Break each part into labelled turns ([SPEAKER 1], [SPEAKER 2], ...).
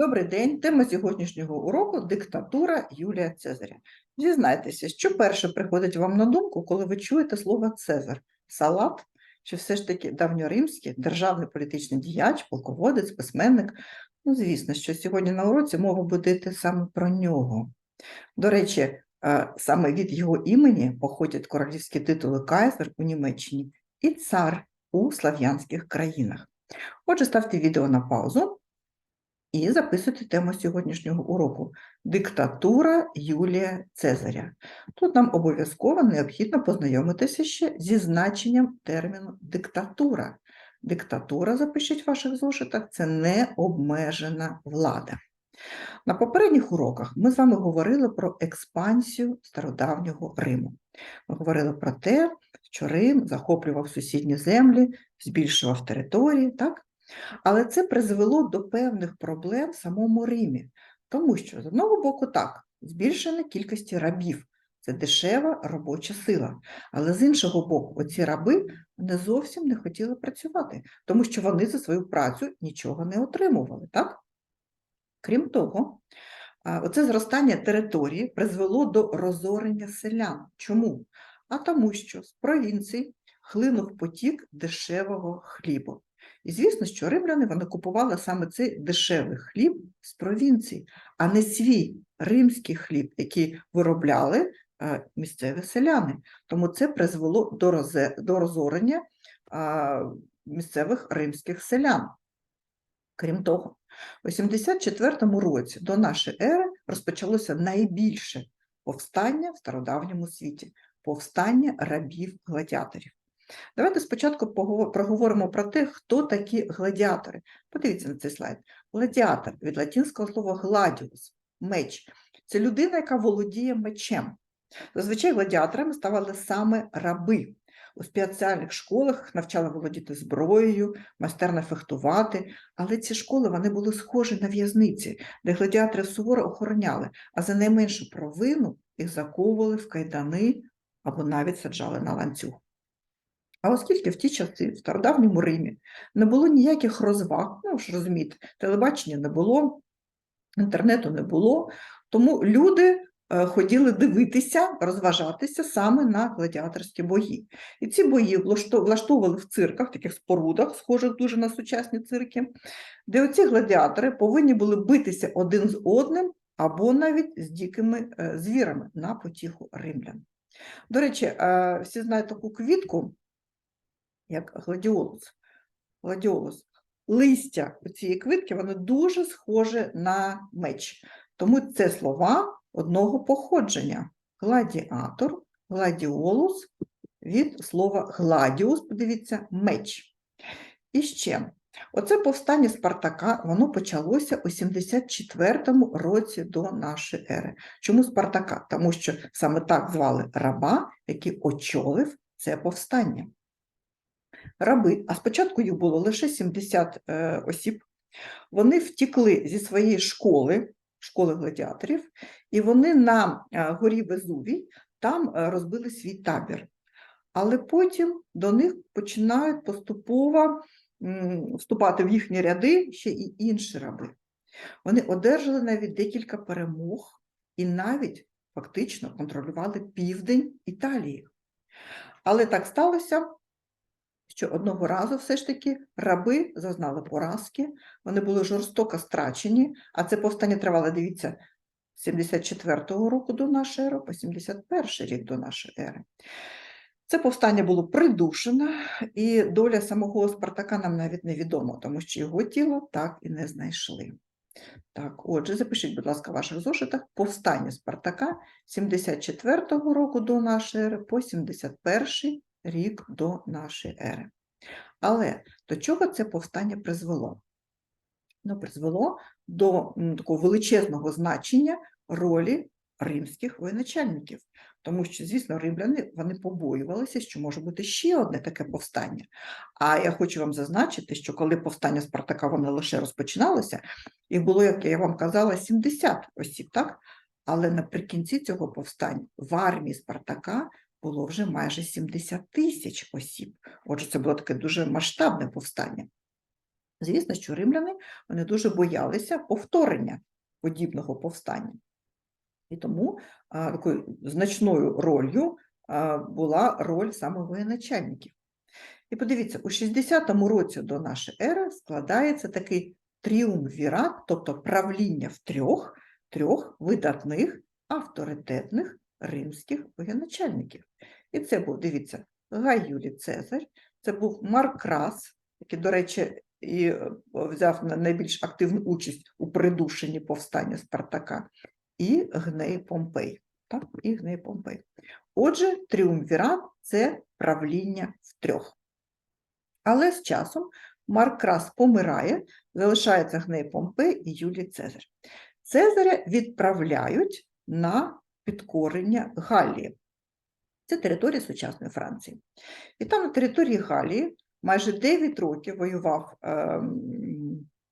[SPEAKER 1] Добрий день. Тема сьогоднішнього уроку диктатура Юлія Цезаря. Дізнайтеся, що перше приходить вам на думку, коли ви чуєте слово Цезар? Салат чи все ж таки давньоримський державний політичний діяч, полководець, письменник? Ну, звісно, що сьогодні на уроці мова буде йти саме про нього. До речі, е, саме від його імені походять королівські титули кайзер у Німеччині і цар у слав'янських країнах. Отже, ставте відео на паузу. І записуйте тему сьогоднішнього уроку Диктатура Юлія Цезаря. Тут нам обов'язково необхідно познайомитися ще зі значенням терміну диктатура. Диктатура, запишіть в ваших зошитах, це необмежена влада. На попередніх уроках ми з вами говорили про експансію стародавнього Риму. Ми говорили про те, що Рим захоплював сусідні землі, збільшував території, так? Але це призвело до певних проблем в самому Римі, тому що, з одного боку, так, збільшення кількості рабів це дешева робоча сила. Але з іншого боку, оці раби не зовсім не хотіли працювати, тому що вони за свою працю нічого не отримували. так? Крім того, оце зростання території призвело до розорення селян. Чому? А тому, що з провінцій хлинув потік дешевого хлібу. І звісно, що римляни вони купували саме цей дешевий хліб з провінції, а не свій римський хліб, який виробляли е, місцеві селяни. Тому це призвело до, розорення місцевих римських селян. Крім того, у 74 році до нашої ери розпочалося найбільше повстання в стародавньому світі повстання рабів-гладіаторів. Давайте спочатку проговоримо про те, хто такі гладіатори. Подивіться на цей слайд. Гладіатор від латинського слова гладіус меч. Це людина, яка володіє мечем. Зазвичай гладіаторами ставали саме раби. У спеціальних школах навчали володіти зброєю, майстерно фехтувати, але ці школи вони були схожі на в'язниці, де гладіатори суворо охороняли, а за найменшу провину їх заковували в кайдани або навіть саджали на ланцюг. А оскільки в ті часи, в стародавньому Римі, не було ніяких розваг, ну ж розумієте, телебачення не було, інтернету не було, тому люди е, ходили дивитися, розважатися саме на гладіаторські бої. І ці бої влаштовували в цирках, таких спорудах, схожих дуже на сучасні цирки, де оці гладіатори повинні були битися один з одним або навіть з дикими е, звірами на потіху римлян. До речі, е, всі знають таку квітку, як гладіолус. Гладіолус. Листя цієї квітки воно дуже схоже на меч. Тому це слова одного походження. Гладіатор, гладіолус від слова гладіус, подивіться, меч. І ще, оце повстання Спартака, воно почалося у 74-му році до нашої ери. Чому Спартака? Тому що саме так звали раба, який очолив це повстання раби, а спочатку їх було лише 70 е, осіб, вони втікли зі своєї школи, школи гладіаторів, і вони на е, горі Везувій там е, розбили свій табір. Але потім до них починають поступово вступати в їхні ряди ще і інші раби. Вони одержали навіть декілька перемог і навіть фактично контролювали південь Італії. Але так сталося, що одного разу все ж таки раби зазнали поразки, вони були жорстоко страчені, а це повстання тривало, дивіться, з 74-го року до нашої ери по 71 рік до нашої ери. Це повстання було придушено, і доля самого Спартака нам навіть невідома, тому що його тіло так і не знайшли. Так, отже, запишіть, будь ласка, в ваших зошитах повстання Спартака 74-го року до нашої ери по 71 рік до нашої ери. Але до чого це повстання призвело? Ну, призвело до такого величезного значення ролі римських воєначальників. Тому що, звісно, римляни вони побоювалися, що може бути ще одне таке повстання. А я хочу вам зазначити, що коли повстання Спартака воно лише розпочиналося, їх було, як я вам казала, 70 осіб, так? Але наприкінці цього повстання в армії Спартака було вже майже 70 тисяч осіб. Отже, це було таке дуже масштабне повстання. Звісно, що римляни вони дуже боялися повторення подібного повстання. І тому а, такою значною ролью а, була роль саме воєначальників. І подивіться, у 60-му році до нашої ери складається такий тріумвірат, тобто правління в трьох, трьох видатних авторитетних римських воєначальників. І це був, дивіться, Гай Юлій Цезарь, це був Марк Крас, який, до речі, і е, взяв на найбільш активну участь у придушенні повстання Спартака, і Гней Помпей. Так, і Гней Помпей. Отже, тріумвірат це правління в трьох. Але з часом Марк Крас помирає, залишається Гней Помпей і Юлій Цезар. Цезаря відправляють на підкорення Галлії. Це територія сучасної Франції. І там на території Галлії майже 9 років воював ем,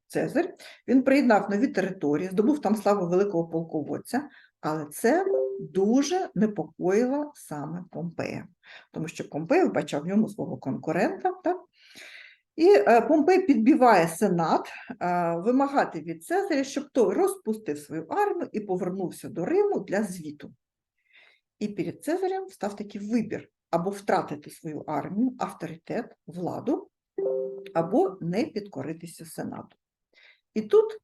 [SPEAKER 1] Цезарь. Він приєднав нові території, здобув там славу великого полководця, але це дуже непокоїло саме Помпея, тому що Помпей вбачав в ньому свого конкурента. Так? І е, Помпей підбиває сенат е, вимагати від Цезаря, щоб той розпустив свою армію і повернувся до Риму для звіту. І перед Цезарем став такий вибір або втратити свою армію, авторитет, владу, або не підкоритися сенату. І тут,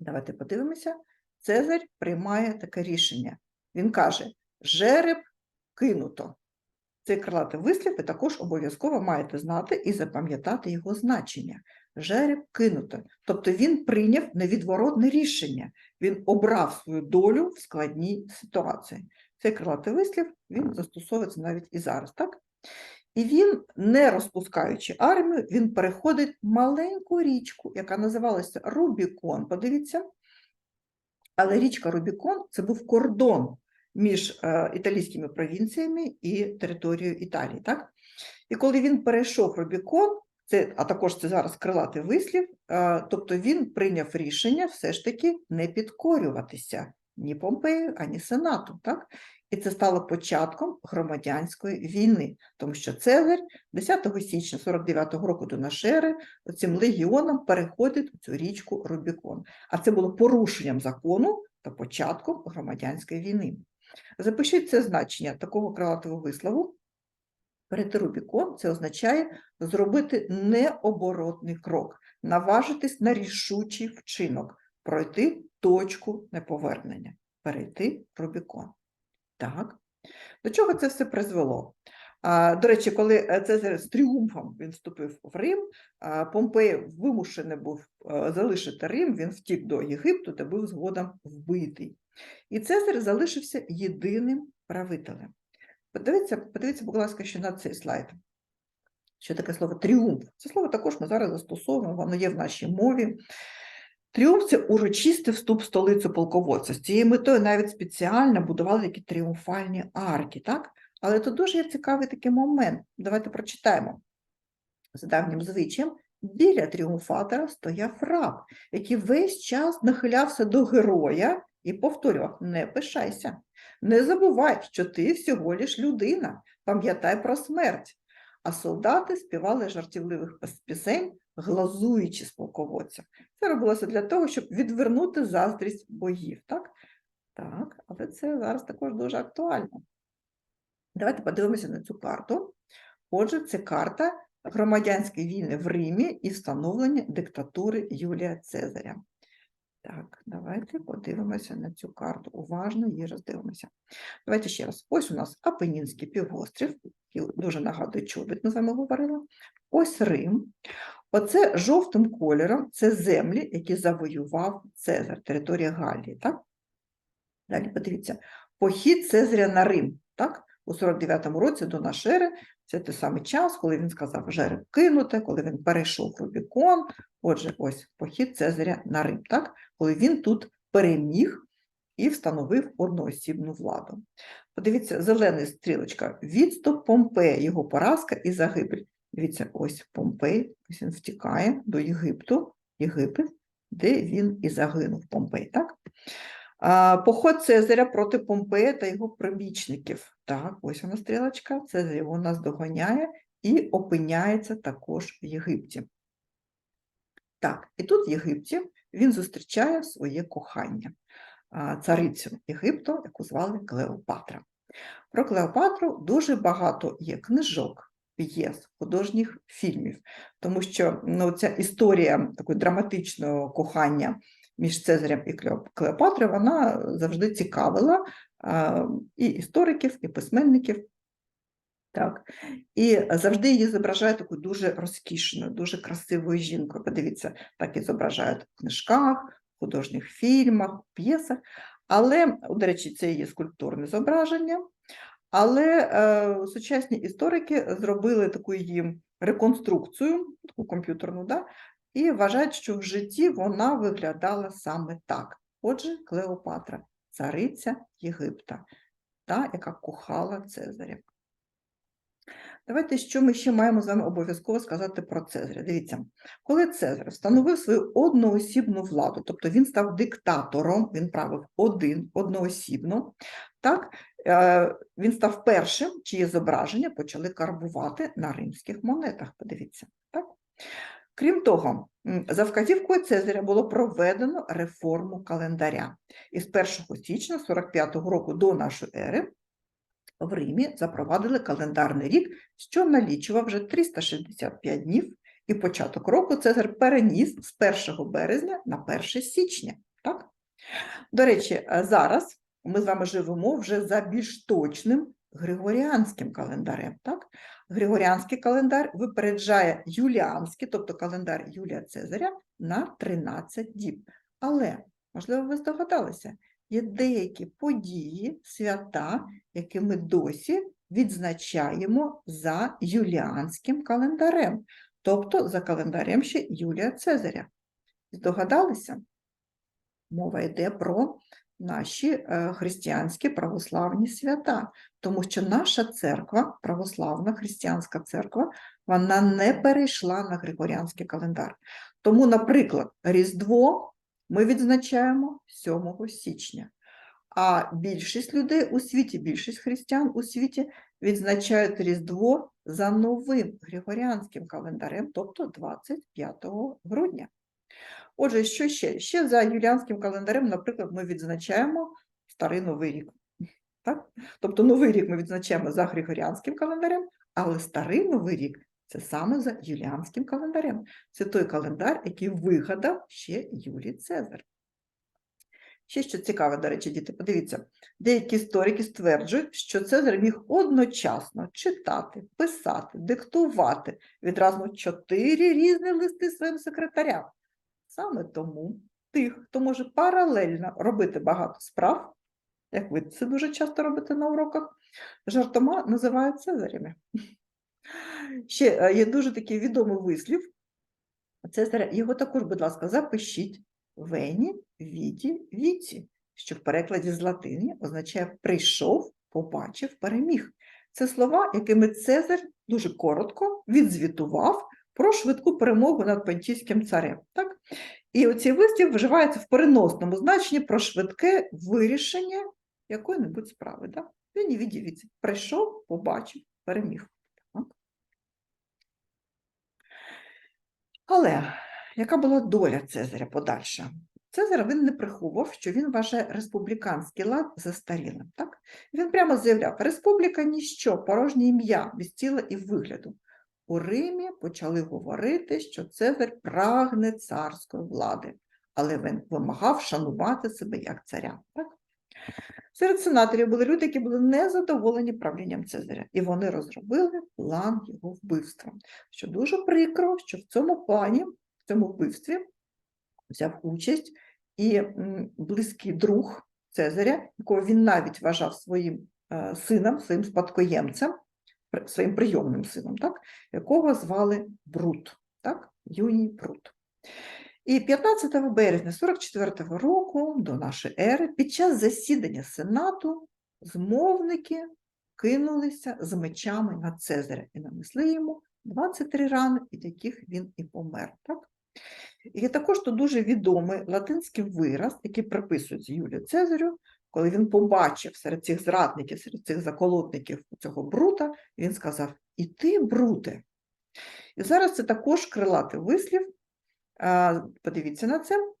[SPEAKER 1] давайте подивимося, Цезарь приймає таке рішення. Він каже: жереб кинуто. Цей крилатий вислів ви також обов'язково маєте знати і запам'ятати його значення. Жереб кинуто. Тобто він прийняв невідворотне рішення, він обрав свою долю в складній ситуації. Цей крилатий вислів він застосовується навіть і зараз, так? І він, не розпускаючи армію, він переходить маленьку річку, яка називалася Рубікон. Подивіться. Але річка Рубікон це був кордон між е, італійськими провінціями і територією Італії. Так? І коли він перейшов Рубікон, це, а також це зараз крилатий вислів, е, тобто він прийняв рішення все ж таки не підкорюватися ні Помпею, ані Сенату. Так? І це стало початком громадянської війни, тому що Цезарь 10 січня 49-го року до нашої ери цим легіоном переходить у цю річку Рубікон. А це було порушенням закону та початком громадянської війни. Запишіть це значення такого крилатого вислову. Перейти Рубікон це означає зробити необоротний крок, наважитись на рішучий вчинок, пройти точку неповернення, перейти Рубікон. Так. До чого це все призвело? До речі, коли е, Цезар з тріумфом він вступив в Рим, Помпей вимушений був залишити Рим, він втік до Єгипту та був згодом вбитий. І Цезар залишився єдиним правителем. Подивіться, подивіться, будь ласка, ще на цей слайд. Що таке слово тріумф? Це слово також ми зараз застосовуємо, воно є в нашій мові. Тріумф це урочистий вступ в столицю полководця. З цією метою навіть спеціально будували такі тріумфальні арки, так? Але тут дуже є цікавий такий момент. Давайте прочитаємо. За давнім звичаєм, біля тріумфатора стояв раб, який весь час нахилявся до героя і повторював: не пишайся, не забувай, що ти всього лиш людина, пам'ятай про смерть. А солдати співали жартівливих пісень, глазуючи з полководця. Це робилося для того, щоб відвернути заздрість богів. Так, так але це зараз також дуже актуально. Давайте подивимося на цю карту. Отже, це карта громадянської війни в Римі і встановлення диктатури Юлія Цезаря. Так, давайте подивимося на цю карту. Уважно її роздивимося. Давайте ще раз. Ось у нас Апенінський півострів, дуже нагадує чобіт, ми з вами говорили. Ось Рим. Оце жовтим кольором це землі, які завоював Цезар, територія Галлії. Так? Далі подивіться, похід Цезаря на Рим. Так? У 49-му році до нашої ери, це той самий час, коли він сказав жереб кинути, коли він перейшов Рубікон. Отже, ось похід Цезаря на Рим, так? коли він тут переміг і встановив одноосібну владу. Подивіться, зелена стрілочка, відступ Помпея, його поразка і загибель. Дивіться, ось Помпей, ось він втікає до Єгипту, Єгипет, де він і загинув Помпей, так? Поход Цезаря проти Помпея та його прибічників. Так, ось вона стрілочка, Цезарь його нас доганяє і опиняється також в Єгипті. Так, і тут в Єгипті він зустрічає своє кохання, царицю Єгипту, яку звали Клеопатра. Про Клеопатру дуже багато є книжок, п'єс, художніх фільмів, тому що ну, ця історія такої драматичного кохання між Цезарем і Клеоп- Клеопатрою, вона завжди цікавила і істориків, і письменників. Так. І завжди її зображають таку дуже розкішною, дуже красивою жінкою. Подивіться, так і зображають в книжках, в художніх фільмах, п'єсах. Але, до речі, це є скульптурне зображення. Але е, сучасні історики зробили таку її реконструкцію, таку комп'ютерну, да, і вважають, що в житті вона виглядала саме так. Отже, Клеопатра, цариця Єгипта, та, яка кохала Цезаря. Давайте, що ми ще маємо з вами обов'язково сказати про Цезаря. Дивіться, коли Цезар встановив свою одноосібну владу, тобто він став диктатором, він правив один, одноосібно, так, е, він став першим, чиє зображення почали карбувати на римських монетах. Подивіться. Так? Крім того, за вказівкою Цезаря було проведено реформу календаря. І з 1 січня 45-го року до нашої ери в Римі запровадили календарний рік, що налічував вже 365 днів, і початок року Цезар переніс з 1 березня на 1 січня. Так? До речі, е, зараз ми з вами живемо вже за більш точним григоріанським календарем. Так? Григоріанський календар випереджає юліанський, тобто календар Юлія Цезаря, на 13 діб. Але, можливо, ви здогадалися, є деякі події, свята, які ми досі відзначаємо за юліанським календарем, тобто за календарем ще Юлія Цезаря. Здогадалися? Мова йде про наші е, християнські православні свята, тому що наша церква, православна християнська церква, вона не перейшла на григоріанський календар. Тому, наприклад, Різдво ми відзначаємо 7 січня. А більшість людей у світі, більшість християн у світі відзначають Різдво за новим григоріанським календарем, тобто 25 грудня. Отже, що ще? Ще за юліанським календарем, наприклад, ми відзначаємо Старий Новий рік. Так? Тобто Новий рік ми відзначаємо за григоріанським календарем, але Старий Новий рік це саме за юліанським календарем. Це той календар, який вигадав ще Юлій Цезар. Ще що цікаве, до речі, діти, подивіться, деякі історики стверджують, що Цезар міг одночасно читати, писати, диктувати відразу чотири різні листи своїм секретарям. Саме тому тих, хто може паралельно робити багато справ, як ви це дуже часто робите на уроках, жартома називають Цезарями. Ще е, є дуже такий відомий вислів. Цезаря, його також, будь ласка, запишіть Вені, Віті, Віті, що в перекладі з латині означає прийшов, побачив, переміг. Це слова, якими Цезар дуже коротко відзвітував про швидку перемогу над Понтійським царем. І оці вислів вживаються в переносному значенні про швидке вирішення якої-небудь справи. Так? Він і віддівіться. Прийшов, побачив, переміг. Так? Але яка була доля Цезаря подальша? Цезар він не приховував, що він вважає республіканський лад застарілим. Так? Він прямо заявляв, республіка ніщо, порожнє ім'я, без тіла і вигляду. У Римі почали говорити, що Цезар прагне царської влади, але він вимагав шанувати себе як царя. Так? Серед сенаторів були люди, які були незадоволені правлінням Цезаря, і вони розробили план його вбивства. Що дуже прикро, що в цьому плані, в цьому вбивстві взяв участь і близький друг Цезаря, якого він навіть вважав своїм е, сином, своїм спадкоємцем, своїм прийомним сином, так? якого звали Брут, так? Юній Брут. І 15 березня 44-го року до нашої ери під час засідання Сенату змовники кинулися з мечами на Цезаря і нанесли йому 23 рани, від яких він і помер. Так? І також тут дуже відомий латинський вираз, який приписується Юлію Цезарю, коли він побачив серед цих зрадників, серед цих заколотників цього брута, він сказав: І ти, бруте. І зараз це також крилатий вислів, Подивіться на це.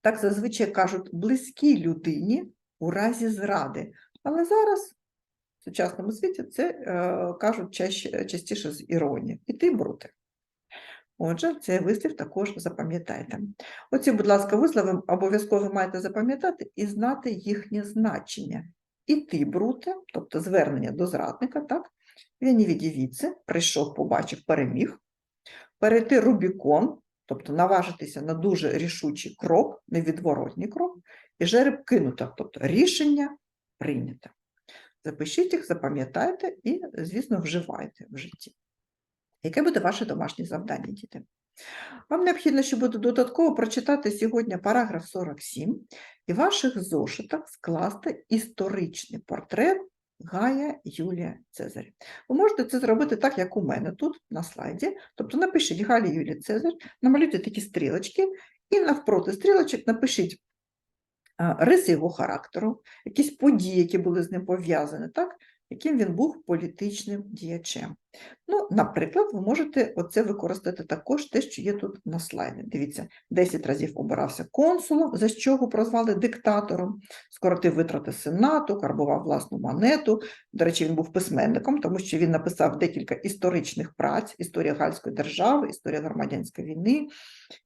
[SPEAKER 1] Так зазвичай кажуть близькій людині у разі зради. Але зараз в сучасному світі це е, кажуть частіше з іронії. І ти бруте. Отже, цей вислів також запам'ятайте. Оці, будь ласка, вислови обов'язково маєте запам'ятати і знати їхнє значення. І ти, бруте, тобто звернення до зрадника, так? Він не віддівіться, прийшов, побачив, переміг. Перейти Рубікон, тобто наважитися на дуже рішучий крок, невідворотній крок, і жереб кинуто, тобто рішення прийнято. Запишіть їх, запам'ятайте і, звісно, вживайте в житті. Яке буде ваше домашнє завдання, діти? Вам необхідно, щоб додатково прочитати сьогодні параграф 47 і в ваших зошитах скласти історичний портрет Гая Юлія Цезаря. Ви можете це зробити так, як у мене тут на слайді. Тобто напишіть Гая Юлія Цезар, намалюйте такі стрілочки, і навпроти стрілочок напишіть риси його характеру, якісь події, які були з ним пов'язані, так? яким він був політичним діячем. Ну, наприклад, ви можете оце використати також те, що є тут на слайді. Дивіться, 10 разів обирався консулом, за що його прозвали диктатором, скоротив витрати сенату, карбував власну монету. До речі, він був письменником, тому що він написав декілька історичних праць: історія Гальської держави, історія громадянської війни.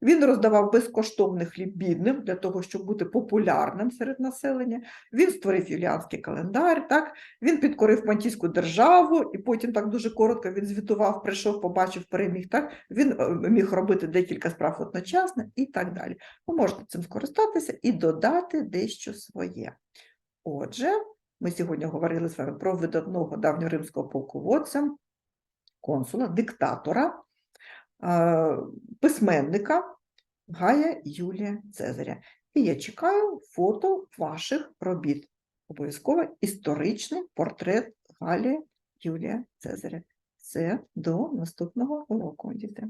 [SPEAKER 1] Він роздавав безкоштовний хліб бідним для того, щоб бути популярним серед населення. Він створив юліанський календар, так? він підкорив Мантійську державу, і потім так дуже коротко він звітував, прийшов, побачив, переміг. Так? Він е, міг робити декілька справ одночасно і так далі. Ви можете цим скористатися і додати дещо своє. Отже, ми сьогодні говорили з вами про видатного давньоримського полководця, консула, диктатора, е, письменника Гая Юлія Цезаря. І я чекаю фото ваших робіт. Обов'язково історичний портрет Галі Юлія Цезаря. Це до наступного уроку, діти.